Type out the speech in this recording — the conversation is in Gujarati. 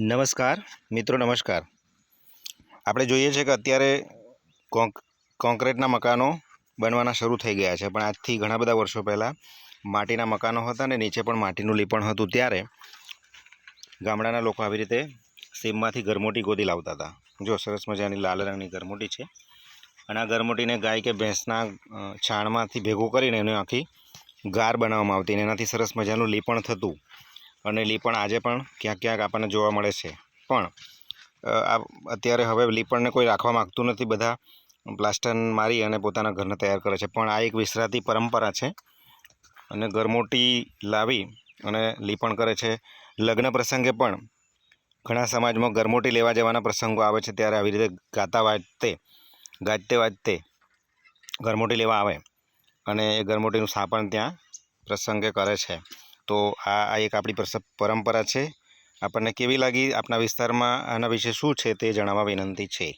નમસ્કાર, મિત્રો નમસ્કાર. આપણે જોઈએ છે કે અત્યારે કોન્ક કોન્ક્રીટના મકાનો બનવાના શરૂ થઈ ગયા છે. પણ આજથી ઘણા બધા વર્ષો પહેલાં માટીના મકાનો હતા ને નીચે પણ માટીનું લીપણ હતું. ત્યારે ગામડાના લોકો આવી રીતે સીમમાંથી ગરમોટી ગોદી લાવતા હતા. જો સરસ મજાની લાલ રંગની ગરમોટી છે. અને આ ગરમોટીને ગાય કે ભેંસના છાણમાંથી ભેગું કરીને એની આખી ગાર બનાવવામાં આવતી અને એનાથી સરસ મજાનું લીપણ થતું. અને લીપણ આજે પણ ક્યાંક ક્યાંક આપણને જોવા મળે છે. પણ આ અત્યારે હવે લીપણને કોઈ રાખવા માગતું નથી બધા પ્લાસ્ટર મારી અને પોતાના ઘરને તૈયાર કરે છે. પણ આ એક વિસરાતી પરંપરા છે અને ગરમોટી લાવી અને લીપણ કરે છે. લગ્ન પ્રસંગે પણ ઘણા સમાજમાં ગરમોટી લેવા જવાના પ્રસંગો આવે છે. ત્યારે આવી રીતે ગાતા વાજતે, ગાજતે વાજતે ગરમોટી લેવા આવે અને એ ગરમોટીનું સ્થાપન ત્યાં પ્રસંગે કરે છે. તો આ એક આપણી પરંપરા છે. આપણને કેવી લાગી આપણા વિસ્તારમાં? આના વિશે શું છે તે જણાવવા વિનંતી છે.